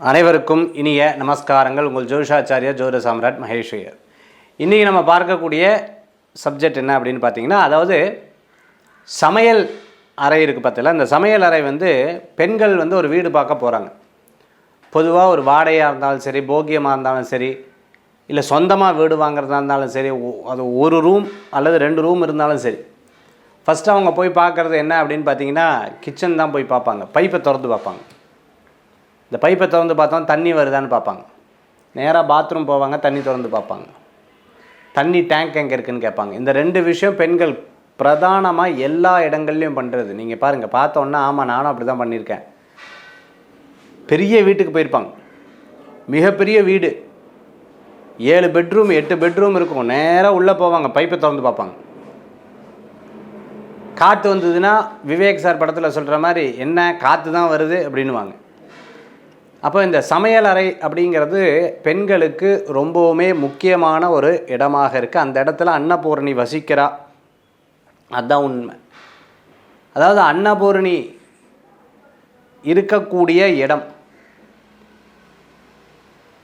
அனைவருக்கும் இனிய நமஸ்காரங்கள். உங்கள் ஜோஷாச்சாரியா ஜோர சாம்ராட் மகேஷ் இன்றைக்கி நம்ம பார்க்கக்கூடிய சப்ஜெக்ட் என்ன அப்படின்னு பார்த்தீங்கன்னா அதாவது சமையல் அறை இருக்குது பார்த்தல இந்த சமையல் அறை வந்து பெண்கள் வந்து ஒரு வீடு பார்க்க போகிறாங்க பொதுவாக ஒரு வாடகையாக இருந்தாலும் சரி போக்கியமாக இருந்தாலும் சரி இல்லை சொந்தமாக வீடு வாங்குறதா இருந்தாலும் சரி ஒ- அது ஒரு ரூம் அல்லது ரெண்டு ரூம் இருந்தாலும் சரி. ஃபஸ்ட்டு அவங்க போய் பார்க்குறது என்ன அப்படின்னு பார்த்தீங்கன்னா கிச்சன் தான் போய் பார்ப்பாங்க. பைப்பை திறந்து பார்ப்பாங்க. இந்த பைப்பை திறந்து பார்த்தோம் தண்ணி வருதான்னு பார்ப்பாங்க. நேராக பாத்ரூம் போவாங்க தண்ணி திறந்து பார்ப்பாங்க. தண்ணி டேங்க் எங்கே இருக்குதுன்னு கேட்பாங்க. இந்த ரெண்டு விஷயம் பெண்கள் பிரதானமாக எல்லா இடங்கள்லையும் பண்ணுறது நீங்கள் பாருங்கள் பார்த்தோன்னா ஆமாம் நானும் அப்படி தான் பண்ணியிருக்கேன். பெரிய வீட்டுக்கு போயிருப்பாங்க. மிகப்பெரிய வீடு. ஏழு பெட்ரூம் எட்டு பெட்ரூம் இருக்கும். நேராக உள்ளே போவாங்க பைப்பை திறந்து பார்ப்பாங்க. காற்று வந்ததுன்னா விவேக் சார் படத்தில் சொல்கிற மாதிரி என்ன காற்று தான் வருது? அப்படின்னுவாங்க. அப்போ இந்த சமையலறை அப்படிங்கிறது பெண்களுக்கு ரொம்பவுமே முக்கியமான ஒரு இடமாக இருக்குது அந்த இடத்துல அன்னபூரணி வசிக்கிறா. அதுதான் உண்மை. அதாவது அன்னபூரணி இருக்கக்கூடிய இடம்.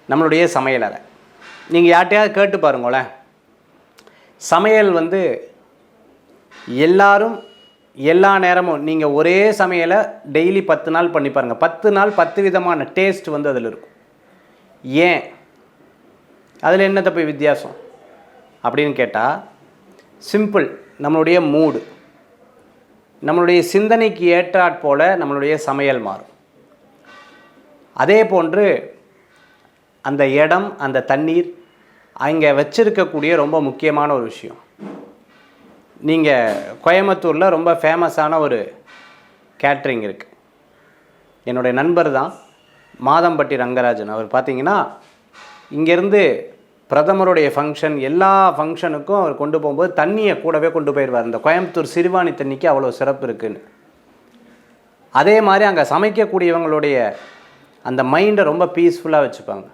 நம்மளுடைய சமையலறை நீங்கள் யார்ட்டையாவது கேட்டு பாருங்களேன். சமையல் வந்து எல்லாரும் எல்லா நேரமும் நீங்கள் ஒரே சமையலை டெய்லி பத்து நாள் பண்ணி பாருங்கள் பத்து நாள் பத்து விதமான டேஸ்ட் வந்து அதில் இருக்கும். ஏன்? அதில் என்ன தப்பு வித்தியாசம்? அப்படின்னு கேட்டால் சிம்பிள் நம்மளுடைய மூடு நம்மளுடைய சிந்தனைக்கு ஏற்றாற் போல் நம்மளுடைய சமையல் மாறும். அதே போன்று அந்த இடம் அந்த தண்ணீர் அங்கே வச்சிருக்கக்கூடிய ரொம்ப முக்கியமான ஒரு விஷயம். நீங்கள் கோயம்புத்தூரில் ரொம்ப ஃபேமஸான ஒரு கேட்ரிங் இருக்குது என்னுடைய நண்பர் தான் மாதம்பட்டி ரங்கராஜன். அவர் பார்த்தீங்கன்னா இங்கேருந்து பிரதமருடைய ஃபங்க்ஷன் எல்லா ஃபங்க்ஷனுக்கும் அவர் கொண்டு போகும்போது தண்ணியை கூடவே கொண்டு போயிடுவார் இந்த கோயம்புத்தூர் சிறுவாணி தண்ணிக்கு அவ்வளோ சிறப்பு இருக்குன்னு. அதே மாதிரி அங்கே சமைக்கக்கூடியவங்களுடைய அந்த மைண்டை ரொம்ப பீஸ்ஃபுல்லாக வச்சுப்பாங்க.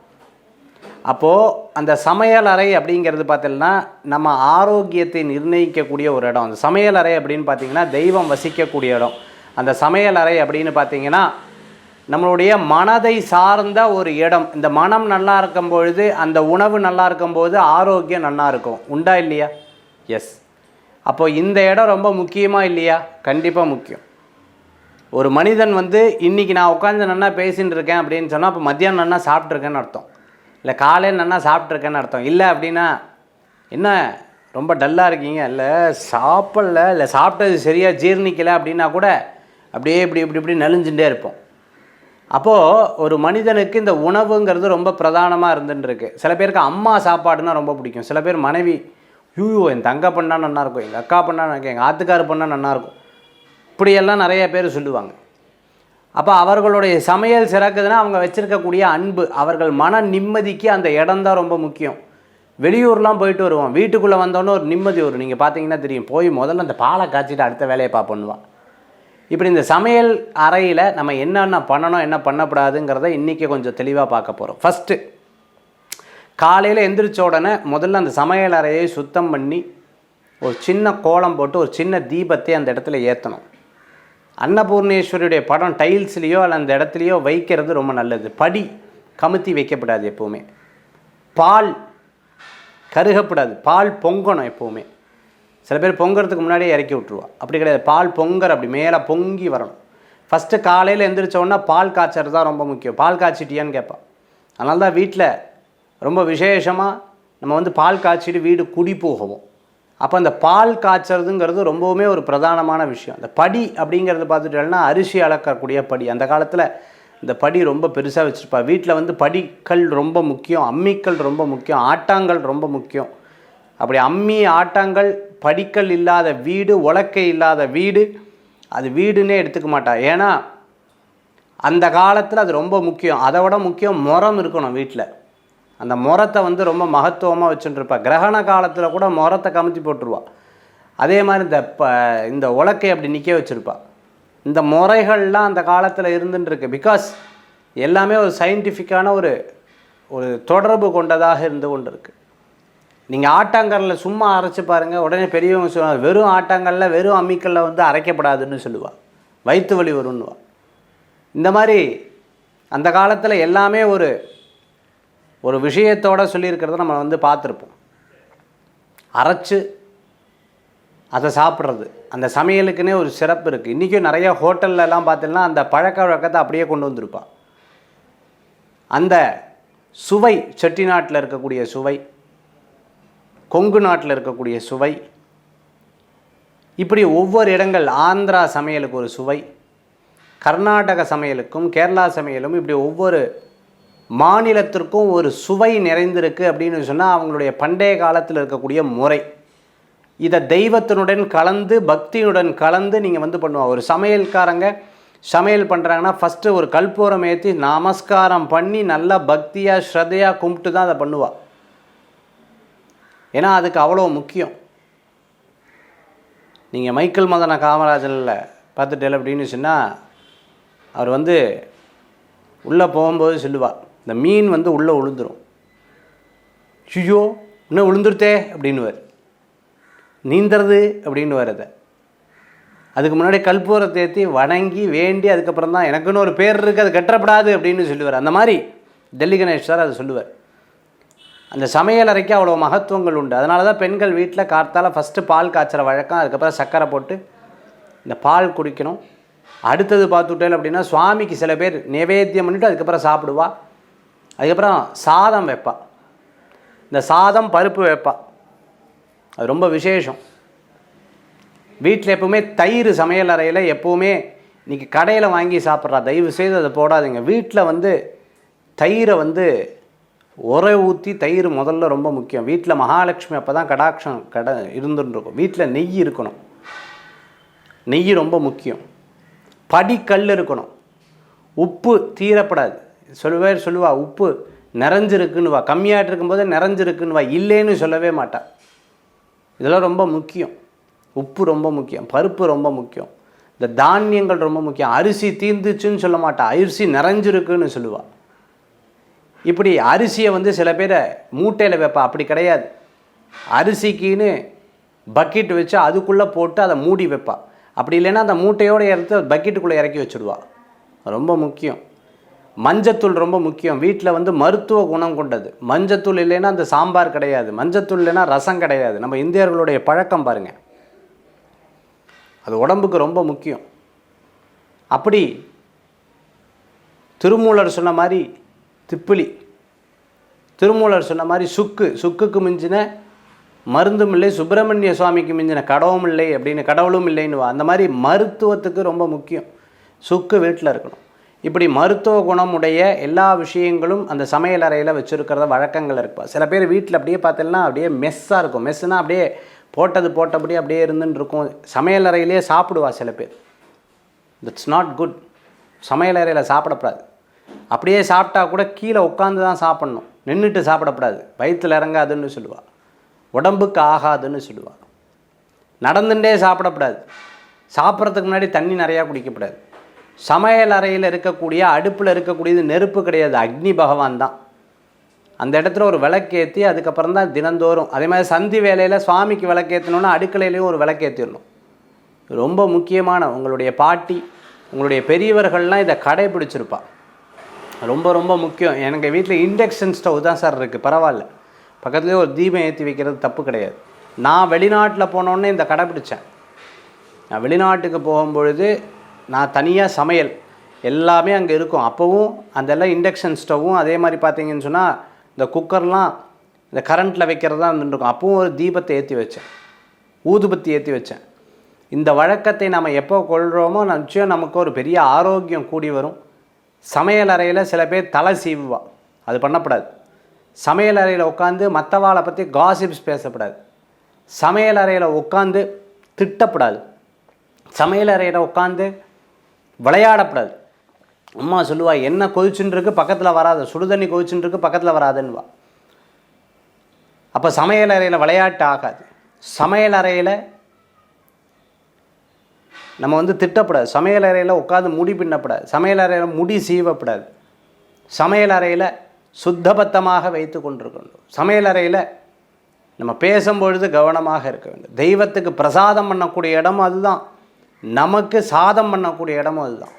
அப்போது அந்த சமையல் அறை அப்படிங்கிறது பார்த்தீங்கன்னா நம்ம ஆரோக்கியத்தை நிர்ணயிக்கக்கூடிய ஒரு இடம். அந்த சமையல் அறை அப்படின்னு பார்த்தீங்கன்னா தெய்வம் வசிக்கக்கூடிய இடம். அந்த சமையல் அறை அப்படின்னு பார்த்தீங்கன்னா நம்மளுடைய மனதை சார்ந்த ஒரு இடம். இந்த மனம் நல்லா இருக்கும் பொழுது அந்த உணவு நல்லா இருக்கும்போது ஆரோக்கியம் நல்லா இருக்கும். உண்டா இல்லையா? எஸ் அப்போது இந்த இடம் ரொம்ப முக்கியமாக இல்லையா? கண்டிப்பாக முக்கியம். ஒரு மனிதன் வந்து இன்னைக்கு நான் உட்காந்து நல்லா பேசின்னு இருக்கேன் அப்படின்னு சொன்னால் அப்போ மத்தியானம் நல்லா சாப்பிட்ருக்கேன்னு அர்த்தம். இல்லை காலையில் நல்லா சாப்பிட்ருக்கேன்னு அர்த்தம். இல்லை அப்படின்னா என்ன ரொம்ப டல்லாக இருக்கீங்க? இல்லை சாப்பிடல. இல்லை சாப்பிட்டது சரியாக ஜீர்ணிக்கலை அப்படின்னா கூட அப்படியே இப்படி இப்படி இப்படி நலிஞ்சுட்டே இருப்போம். அப்போது ஒரு மனிதனுக்கு இந்த உணவுங்கிறது ரொம்ப பிரதானமாக இருந்துட்டுருக்கு. சில பேருக்கு அம்மா சாப்பாடுனா ரொம்ப பிடிக்கும். சில பேர் மனைவி ஐயோ என் தங்க பண்ணால் நல்லாயிருக்கும் எங்கள் அக்கா பண்ணால் எங்கள் ஆத்துக்கார் பண்ணால் நல்லாயிருக்கும் இப்படியெல்லாம் நிறைய பேர் சொல்லுவாங்க. அப்போ அவர்களுடைய சமையல் சிறக்குதுன்னா அவங்க வச்சுருக்கக்கூடிய அன்பு அவர்கள் மன நிம்மதிக்கு அந்த இடம் தான் ரொம்ப முக்கியம். வெளியூர்லாம் போயிட்டு வருவோம். வீட்டுக்குள்ளே வந்தோன்னே ஒரு நிம்மதி வரும். நீங்கள் பார்த்தீங்கன்னா தெரியும். போய் முதல்ல அந்த பாலை காய்ச்சிட்டு அடுத்த வேலையை பார்ப்பண்ணுவான் இப்படி இந்த சமையல் அறையில் நம்ம என்னென்ன பண்ணணும் என்ன பண்ணக்கூடாதுங்கிறத இன்றைக்கி கொஞ்சம் தெளிவாக பார்க்க போகிறோம் ஃபஸ்ட்டு காலையில் எந்திரிச்ச உடனே முதல்ல அந்த சமையல் அறையை சுத்தம் பண்ணி ஒரு சின்ன கோலம் போட்டு ஒரு சின்ன தீபத்தை அந்த இடத்துல ஏற்றணும் அன்னபூர்ணேஸ்வரியுடைய படம் டைல்ஸ்லேயோ அல்ல அந்த இடத்துலையோ வைக்கிறது ரொம்ப நல்லது. படி கமுத்தி வைக்கப்படாது எப்போவுமே. பால் கருகப்படாது. பால் பொங்கணும் எப்போவுமே. சில பேர் பொங்கறதுக்கு முன்னாடியே இறக்கி விட்ருவா அப்படி கிடையாது. பால் பொங்கர் அப்படி மேலே பொங்கி வரணும். ஃபஸ்ட்டு காலையில் எந்திரிச்சோன்னா பால் காய்ச்சறது தான் ரொம்ப முக்கியம். பால் காய்ச்சிட்டியான்னு கேட்பான் அதனால தான் வீட்டில் ரொம்ப விசேஷமாக நம்ம வந்து பால் காய்ச்சிட்டு வீடு குடி போகவும். அப்போ அந்த பால் காய்ச்சறதுங்கிறது ரொம்பவுமே ஒரு பிரதானமான விஷயம். அந்த படி அப்படிங்கிறத பார்த்துட்டோம்னா அரிசி அளக்கக்கூடிய படி. அந்த காலத்தில் இந்த படி ரொம்ப பெருசாக வச்சுருப்பா. வீட்டில் வந்து படிக்கல் ரொம்ப முக்கியம் அம்மிக்கல் ரொம்ப முக்கியம் ஆட்டாங்கல் ரொம்ப முக்கியம். அப்படி அம்மி ஆட்டாங்கல் படிக்கல் இல்லாத வீடு உலக்கை இல்லாத வீடு அது வீடுன்னே எடுத்துக்க மாட்டா. ஏன்னா அந்த காலத்தில் அது ரொம்ப முக்கியம். அதை விட முக்கியம் முறம் இருக்கணும் வீட்டில் அந்த முறத்தை வந்து ரொம்ப மகத்துவமாக வச்சுட்டுருப்பா கிரகண காலத்தில் கூட முறத்தை கமுத்தி போட்டுருவா. அதே மாதிரி இந்த ப இந்த உலக்கை அப்படி நிற்க வச்சுருப்பா. இந்த முறைகள்லாம் அந்த காலத்தில் இருந்துட்டுருக்கு பிகாஸ் எல்லாமே ஒரு சயின்டிஃபிக்கான ஒரு ஒரு தொடர்பு கொண்டதாக இருந்து கொண்டு இருக்குது நீங்கள் ஆட்டாங்கல்லில் சும்மா அரைச்சி பாருங்கள் உடனே பெரியவங்க சொல்லுவாங்க வெறும் ஆட்டாங்கல்ல வெறும் அம்மிக்கல்ல வந்து அரைக்கப்படாதுன்னு சொல்லுவாள் வயிற்று வலி வரும்னுவா. இந்த மாதிரி அந்த காலத்தில் எல்லாமே ஒரு ஒரு விஷயத்தோட சொல்லியிருக்கிறத நம்ம வந்து பார்த்துருப்போம். அரைச்சு அதை சாப்பிட்றது. அந்த சமையலுக்குன்னே ஒரு சிறப்பு இருக்குது இன்றைக்கும் நிறைய ஹோட்டல்லலாம் பார்த்தீங்கன்னா அந்த பழக்க வழக்கத்தை அப்படியே கொண்டு வந்திருப்பான். அந்த சுவை செட்டிநாட்டில் இருக்கக்கூடிய சுவை கொங்கு நாட்டில் இருக்கக்கூடிய சுவை இப்படி ஒவ்வொரு இடங்கள் ஆந்திரா சமையலுக்கு ஒரு சுவை கர்நாடக சமையலுக்கும் கேரளா சமையலும் இப்படி ஒவ்வொரு மாநிலத்திற்கும் ஒரு சுவை நிறைந்திருக்கு அப்படின்னு சொன்னால் அவங்களுடைய பண்டைய காலத்தில் இருக்கக்கூடிய முறை. இதை தெய்வத்தினுடன் கலந்து பக்தியுடன் கலந்து நீங்கள் வந்து பண்ணுவா. ஒரு சமையல்காரங்க சமையல் பண்ணுறாங்கன்னா ஃபஸ்ட்டு ஒரு கற்பூரம் ஏற்றி நமஸ்காரம் பண்ணி நல்லா பக்தியாக ஸ்ரத்தையாக கும்பிட்டு தான் அதை பண்ணுவாள் ஏன்னா அதுக்கு அவ்வளோ முக்கியம். நீங்கள் மைக்கேல் மதன காமராஜனில் பார்த்துட்டேன் அப்படின்னு சொன்னால் அவர் வந்து உள்ளே போகும்போது சொல்லுவா. இந்த மீன் வந்து உள்ளே உளுந்துரும் ஐயோ இன்னும் விழுந்துருத்தே அப்படின்னுவார். நீந்துறது அப்படின்னுவார் அதை. அதுக்கு முன்னாடி கற்பூரத்தை ஏற்றி வணங்கி வேண்டி அதுக்கப்புறம் தான் எனக்குன்னு ஒரு பேர் இருக்குது அது கட்டப்படாது அப்படின்னு சொல்லுவார். அந்த மாதிரி டெல்லி கணேஷ் சார் அதை சொல்லுவார். அந்த சமையல் அறைக்கு அவ்வளோ மகத்துவங்கள் உண்டு. அதனால தான் பெண்கள் வீட்டில் கார்த்தால ஃபஸ்ட்டு பால் காய்ச்சிற வழக்கம் அதுக்கப்புறம் சர்க்கரை போட்டு இந்த பால் குடிக்கணும். அடுத்தது பார்த்துட்டேன் அப்படின்னா சுவாமிக்கு சில பேர் நிவேத்தியம் பண்ணிவிட்டு அதுக்கப்புறம் சாப்பிடுவா. அதுக்கப்புறம் சாதம் வைப்பா. இந்த சாதம் பருப்பு வைப்பா. அது ரொம்ப விசேஷம். வீட்டில் எப்போவுமே தயிர் சமையல் அறையில் எப்போவுமே இன்றைக்கி கடையில் வாங்கி சாப்பிட்றா. தயவு செய்து அதை போடாதீங்க. வீட்டில் வந்து தயிரை வந்து உரை ஊற்றி தயிர் முதல்ல ரொம்ப முக்கியம். வீட்டில் மகாலட்சுமி அப்போ தான் கடாட்சம் கடை இருந்துருக்கும். வீட்டில் நெய் இருக்கணும். நெய் ரொம்ப முக்கியம். படிக்கல் இருக்கணும். உப்பு தீரப்படாது. சொல்லுவே சொல்லுவா உப்பு நிறைஞ்சிருக்குன்னு வா கம்மியாகிட்டு இருக்கும்போது நிறைஞ்சிருக்குன்னு வா இல்லைன்னு சொல்லவே மாட்டாள் இதெல்லாம் ரொம்ப முக்கியம். உப்பு ரொம்ப முக்கியம். பருப்பு ரொம்ப முக்கியம். இந்த தானியங்கள் ரொம்ப முக்கியம். அரிசி தீர்ந்துச்சுன்னு சொல்ல மாட்டாள் அரிசி நிறைஞ்சிருக்குன்னு சொல்லுவாள் இப்படி அரிசியை வந்து சில பேரை மூட்டையில் வைப்பா. அப்படி கிடையாது. அரிசிக்குன்னு பக்கெட் வச்சு அதுக்குள்ளே போட்டு அதை மூடி வைப்பா. அப்படி இல்லைன்னா அந்த மூட்டையோடு எடுத்து பக்கெட்டுக்குள்ளே இறக்கி வச்சுடுவா. ரொம்ப முக்கியம். மஞ்சத்தூள் ரொம்ப முக்கியம். வீட்டில் வந்து மருத்துவ குணம் கொண்டது. மஞ்சத்தூள் இல்லைன்னா அந்த சாம்பார் கிடையாது. மஞ்சத்தூள் இல்லைன்னா ரசம் கிடையாது. நம்ம இந்தியர்களுடைய பழக்கம் பாருங்கள் அது உடம்புக்கு ரொம்ப முக்கியம். அப்படி திருமூலர் சொன்ன மாதிரி திப்பிலி. திருமூலர் சொன்ன மாதிரி சுக்கு. சுக்குக்கு மிஞ்சின மருந்தும் இல்லை சுப்பிரமணிய சுவாமிக்கு மிஞ்சின கடவும் இல்லை அப்படின்னு கடவுளும் இல்லைன்னு அந்த மாதிரி மருத்துவத்துக்கு ரொம்ப முக்கியம். சுக்கு வீட்டில் இருக்கணும். இப்படி மருத்துவ குணமுடைய எல்லா விஷயங்களும் அந்த சமையல் அறையில் வச்சுருக்கிறத வழக்கங்கள் இருப்பா சில பேர் வீட்டில் அப்படியே பார்த்தீங்கன்னா அப்படியே மெஸ்ஸாக இருக்கும். மெஸ்ஸுனா அப்படியே போட்டது போட்டபடி அப்படியே இருந்துன்னு இருக்கும். சமையல் அறையிலே சாப்பிடுவா சில பேர். தட்ஸ் நாட் குட் சமையல் அறையில் சாப்பிடக்கூடாது அப்படியே சாப்பிட்டா கூட கீழே உட்காந்து தான் சாப்பிட்ணும். நின்றுட்டு சாப்பிடக்கூடாது வயிற்றில் இறங்காதுன்னு சொல்லுவாள் உடம்புக்கு ஆகாதுன்னு சொல்லுவாள் நடந்துட்டே சாப்பிடக்கூடாது சாப்பிட்றதுக்கு முன்னாடி தண்ணி நிறையா குடிக்கப்படாது. சமையல் அறையில் இருக்கக்கூடிய அடுப்பில் இருக்கக்கூடியது நெருப்பு கிடையாது. அக்னி பகவான் தான். அந்த இடத்துல ஒரு விளக்கேற்றி அதுக்கப்புறம் தான் தினந்தோறும். அதே மாதிரி சந்தி வேலையில் சுவாமிக்கு விளக்கேற்றணுன்னா அடுக்கலையிலையும் ஒரு விளக்கேற்றிடணும் ரொம்ப முக்கியமான உங்களுடைய பாட்டி உங்களுடைய பெரியவர்கள்லாம் இதை கடைபிடிச்சிருப்பா. ரொம்ப ரொம்ப முக்கியம். எனக்கு வீட்டில் இண்டக்ஷன் ஸ்டவ் தான் சார் இருக்குது பரவாயில்ல. பக்கத்துலேயே ஒரு தீபம் ஏற்றி வைக்கிறது தப்பு கிடையாது. நான் வெளிநாட்டில் போனோடனே இந்த கடைப்பிடிச்சேன் நான் வெளிநாட்டுக்கு போகும்பொழுது நான் தனியாக சமையல் எல்லாமே அங்கே இருக்கும். அப்போவும் அதெல்லாம் இண்டக்ஷன் ஸ்டவ்வும் அதே மாதிரி பார்த்தீங்கன்னு சொன்னால் இந்த குக்கர்லாம் இந்த கரண்ட்டில் வைக்கிறது தான் இருந்துருக்கும் அப்பவும் ஒரு தீபத்தை ஏற்றி வச்சேன். ஊதுபத்தி ஏற்றி வச்சேன். இந்த வழக்கத்தை நம்ம எப்போ கொள்கிறோமோ நிச்சயம் நமக்கு ஒரு பெரிய ஆரோக்கியம் கூடி வரும். சமையல் அறையில் சில பேர் தலை சீவுவா. அது பண்ணக்கூடாது சமையல் அறையில் உட்காந்து மற்றவாளை பற்றி காசிப்ஸ் பேசக்கூடாது சமையல் அறையில் உட்காந்து திட்டப்படாது. சமையல் அறையில் உட்காந்து விளையாடப்படாது. அம்மா சொல்லுவா என்ன கொதிச்சுன்னு இருக்கு பக்கத்தில் வராது சுடுதண்ணி கொதிச்சுன்னு இருக்கு பக்கத்தில் வராதுன்னுவா. அப்போ சமையல் அறையில் விளையாட்டு ஆகாது. சமையல் அறையில் நம்ம வந்து திட்டப்படாது. சமையல் அறையில் உட்காந்து முடி பின்னப்படாது. சமையல் அறையில் முடி சீவப்படாது. சமையல் அறையில் சுத்தபத்தமாக வைத்து கொண்டிருக்கணும். சமையல் அறையில் நம்ம பேசும்பொழுது கவனமாக இருக்க வேண்டும். தெய்வத்துக்கு பிரசாதம் பண்ணக்கூடிய இடம் அதுதான். நமக்கு சாதம் பண்ணக்கூடிய இடமும் அதுதான்.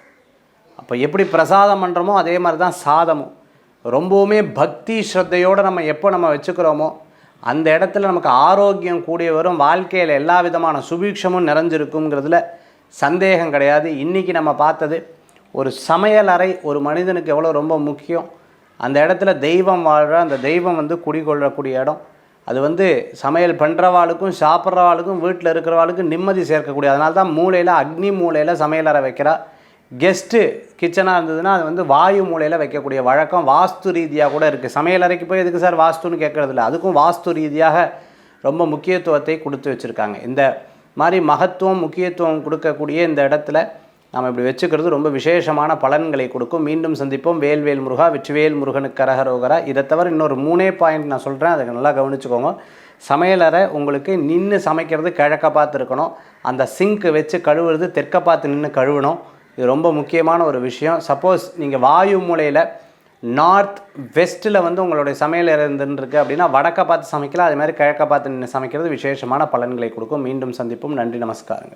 அப்போ எப்படி பிரசாதம் பண்ணுறோமோ அதே மாதிரி தான் சாதமும். ரொம்பவுமே பக்தி ஸ்ரத்தையோடு நம்ம எப்போ நம்ம வச்சுக்கிறோமோ அந்த இடத்துல நமக்கு ஆரோக்கியம் கூடிய வரும் வாழ்க்கையில் எல்லா விதமான சுபீட்சமும் நிறைஞ்சிருக்குங்கிறதுல சந்தேகம் கிடையாது. இன்றைக்கி நம்ம பார்த்தது ஒரு சமையல் அறை ஒரு மனிதனுக்கு எவ்வளோ ரொம்ப முக்கியம். அந்த இடத்துல தெய்வம் வாழ்கிற அந்த தெய்வம் வந்து குடிகொள்ளக்கூடிய இடம். அது வந்து சமையல் பண்ணுறவாளுக்கும் சாப்பிட்றவாளுக்கும் வீட்டில் இருக்கிறவாளுக்கும் நிம்மதி சேர்க்கக்கூடிய அதனால தான் மூலையில் அக்னி மூலையில் சமையலறை வைக்கிறா. கெஸ்ட்டு கிச்சனாக இருந்ததுன்னா அது வந்து வாயு மூலையில் வைக்கக்கூடிய வழக்கம் வாஸ்து ரீதியாக கூட இருக்குது சமையலறைக்கு போய் எதுக்கு சார் வாஸ்துன்னு கேட்குறது இல்லை அதுக்கும் வாஸ்து ரீதியாக ரொம்ப முக்கியத்துவத்தை கொடுத்து வச்சுருக்காங்க. இந்த மாதிரி மகத்துவம் முக்கியத்துவம் கொடுக்கக்கூடிய இந்த இடத்துல நாம் இப்படி வச்சுக்கிறது ரொம்ப விசேஷமான பலன்களை கொடுக்கும். மீண்டும் சந்திப்போம். வேல்வேல் முருகா வெற்றிவேல் முருகனுக்கு கரகரோகரா இதை தவிர இன்னொரு மூணே பாயிண்ட் நான் சொல்கிறேன் அதை நல்லா கவனிச்சுக்கோங்க. சமையலறை உங்களுக்கு நின்று சமைக்கிறது கிழக்க பார்த்து இருக்கணும். அந்த சிங்க்கு வச்சு கழுவுறது தெற்க பார்த்து நின்று கழுவணும். இது ரொம்ப முக்கியமான ஒரு விஷயம். சப்போஸ் நீங்கள் வாயு மூலையில் நார்த் வெஸ்ட்டில் வந்து உங்களுடைய சமையல் இருந்துருக்கு அப்படின்னா வடக்க பார்த்து சமைக்கலாம். அதே மாதிரி கிழக்க பார்த்து நின்று சமைக்கிறது விசேஷமான பலன்களை கொடுக்கும். மீண்டும் சந்திப்போம். நன்றி நமஸ்காரங்க.